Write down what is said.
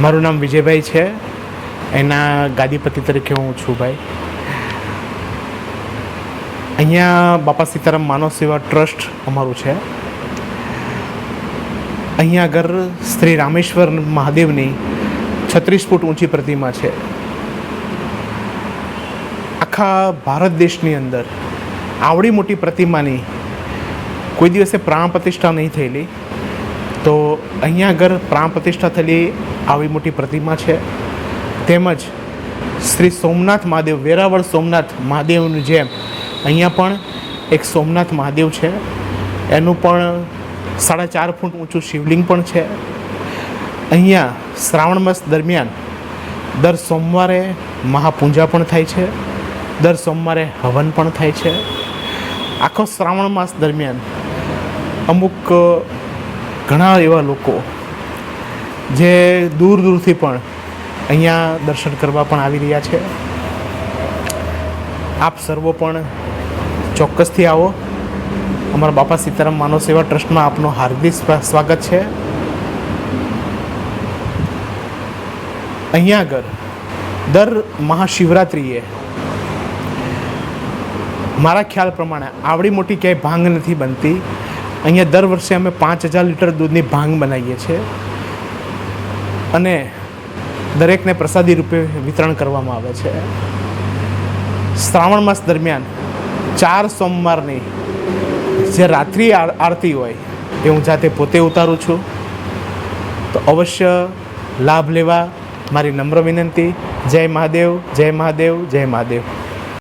મારું નામ વિજયભાઈ છે. એના ગાદીપતિ તરીકે હું છું ભાઈ. અહીંયા બાપા સીતારામ માનવ સેવા ટ્રસ્ટ અમારું છે. અહીંયા આગળ શ્રી રામેશ્વર મહાદેવની છત્રીસ ફૂટ ઊંચી પ્રતિમા છે. આખા ભારત દેશની અંદર આવડી મોટી પ્રતિમાની કોઈ દિવસે પ્રાણ પ્રતિષ્ઠા નહીં થયેલી. તો અહીંયા આગળ પ્રાણ પ્રતિષ્ઠા થયેલી આવી મોટી પ્રતિમા છે. તેમજ શ્રી સોમનાથ મહાદેવ, વેરાવળ સોમનાથ મહાદેવની જેમ અહીંયા પણ એક સોમનાથ મહાદેવ છે. એનું પણ સાડા ચાર ફૂટ ઊંચું શિવલિંગ પણ છે. અહીંયા શ્રાવણ માસ દરમિયાન દર સોમવારે મહાપૂજા પણ થાય છે. દર સોમવારે હવન પણ થાય છે. આખો શ્રાવણ માસ દરમિયાન અમુક ઘણા એવા લોકો જે દૂર દૂરથી પણ અહીંયા દર્શન કરવા પણ આવી રહ્યા છે. આપ સર્વો પણ ચોક્કસથી આવો. અમારા બાપા સીતારામ માનવ સેવા ટ્રસ્ટમાં આપનું હાર્દિક સ્વાગત છે. અહીંયા આગળ દર મહાશિવરાત્રિએ મારા ખ્યાલ પ્રમાણે આવડી મોટી ક્યાંય ભાંગ નથી બનતી. અહીંયા દર વર્ષે અમે પાંચ હજાર લીટર દૂધની ભાંગ બનાવીએ છીએ. અને દરેકને પ્રસાદી રૂપે વિતરણ કરવામાં આવે છે. શ્રાવણ માસ દરમિયાન ચાર સોમવારની જે રાત્રિ આર- આરતી હોય, એ હું જાતે પોતે ઉતારું છું. તો અવશ્ય લાભ લેવા મારી નમ્ર વિનંતી. જય મહાદેવ જય મહાદેવ જય મહાદેવ.